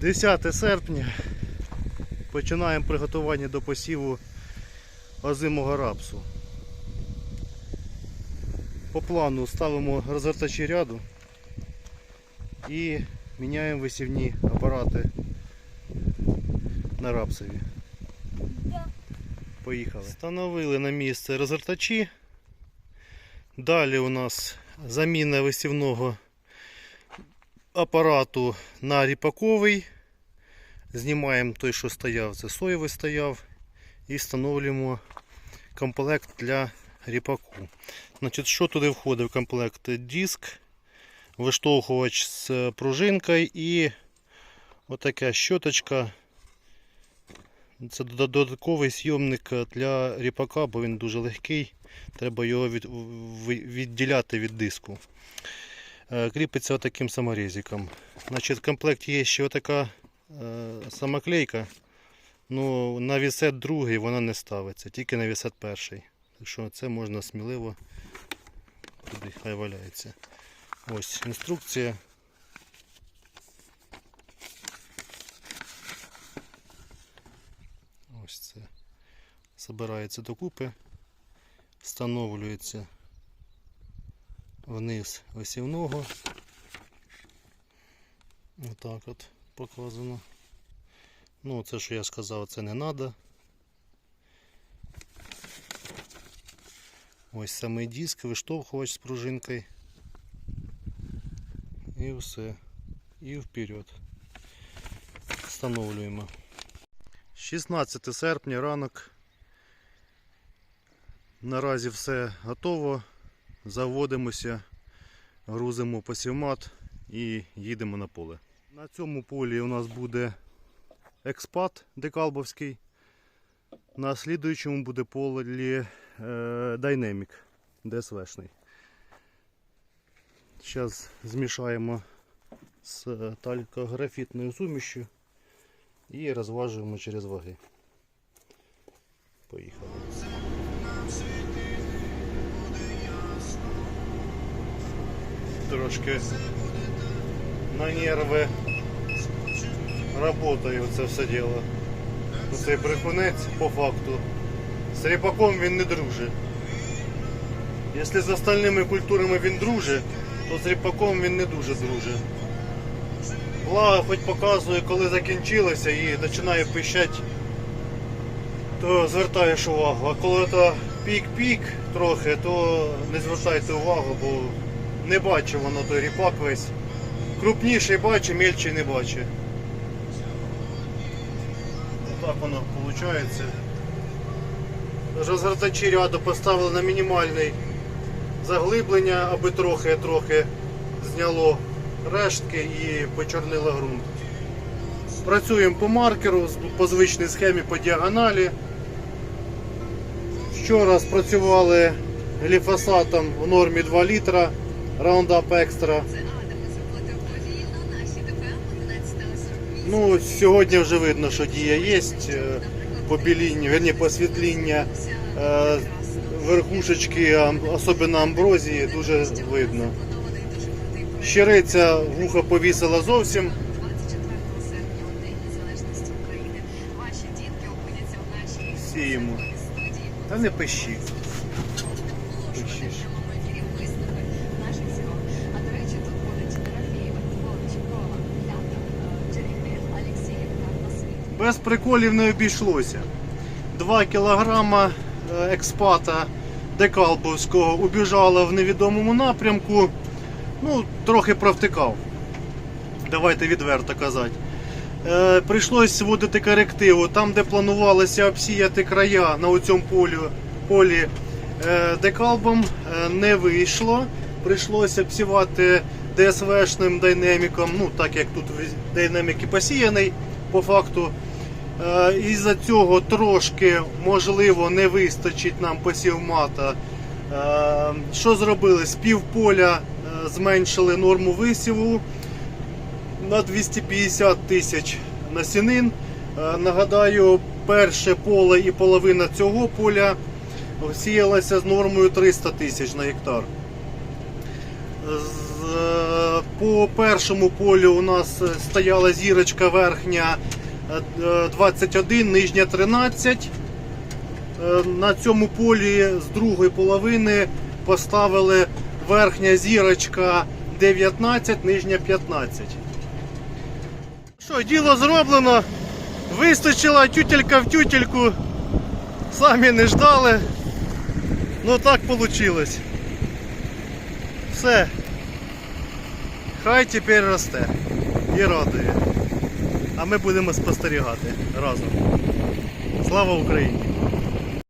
10 серпня. Починаємо приготування до посіву озимого рапсу. По плану ставимо розвертачі ряду і міняємо висівні апарати на рапсові. Поїхали. Встановили на місце розвертачі. Далі у нас заміна висівного апарату на ріпаковий. Знімаємо той, що стояв, це соєвий стояв. І встановлюємо комплект для ріпаку. Значить, Що туди входить в комплект? Диск, виштовхувач з пружинкою і отака щоточка. Це додатковий зйомник для ріпака, бо він дуже легкий. Треба його відділяти від диску. Е, Кріпиться таким саморезиком. Значить, в комплекті є ще отака е, самоклейка. Ну, на вісет другий вона не ставиться, тільки на вісет перший. Так що це можна сміливо хай валяється. Ось інструкція. Ось це. Збирається докупи, встановлюється вниз осівного. Отак от показано. Ну, це, що я сказав, це не треба. Ось самий диск, виштовхувач з пружинкою. І все. І вперед. Встановлюємо. 16 серпня ранок. Наразі все готово. Заводимося, грузимо посівмат і їдемо на поле. На цьому полі у нас буде експат декалбовський. На слідуючому буде полі е, Dynamic DSV-шний. Зараз змішаємо з талькографітною сумішю і розважуємо через ваги. Поїхали. Трошки на нерви работаю це все діло. Цей брехунець по факту. З ріпаком він не дружить. Якщо з остальними культурами він дружить, то з ріпаком він не дуже дружить. Благо хоч показує, коли закінчилося і починає пищати, то звертаєш увагу. А коли то пік-пік трохи, то не звертайте увагу, бо не бачить воно той ріпак весь. Крупніший бачить, мельчий не бачить. Так воно виходить. Розгортачі ряду поставили на мінімальне заглиблення, аби трохи-трохи зняло рештки і почорнило ґрунт. Працюємо по маркеру, по звичній схемі по діагоналі. Вчора спрацювали гліфосатом в нормі 2 літра Roundup Extra. Ну, сьогодні вже видно, що дія є. е, Побіління, верні, посвітління е, верхушечки, особливо амброзії, дуже видно. Щириця вуха повісила зовсім. Сіємо. Та не пишіть. Пишіть. Без приколів не обійшлося. 2 кілограма е, експата декалбовського убіжало в невідомому напрямку. Ну, трохи провтикав. Давайте відверто казати. Е, прийшлось вводити корективу. Там, де планувалося обсіяти края на цьому полі, полі е, декалбом, е, не вийшло. Прийшлося обсівати ДСВшним динаміком, ну так як тут динамік посіяний по факту. Е, Із-за цього трошки можливо не вистачить нам посівмата. Е, Що зробили? З півполя е, зменшили норму висіву на 250 тисяч насінин. Нагадаю, перше поле і половина цього поля сіялася з нормою 300 тисяч на гектар. По першому полю у нас стояла зірочка верхня 21, нижня 13. Е, На цьому полі з другої половини поставили верхня зірочка 19, нижня 15. Що, діло зроблено. Вистачила тютелька в тютельку. Самі не ждали. Ну так вийшло. Все. Хай тепер росте і радує. А ми будемо спостерігати разом. Слава Україні!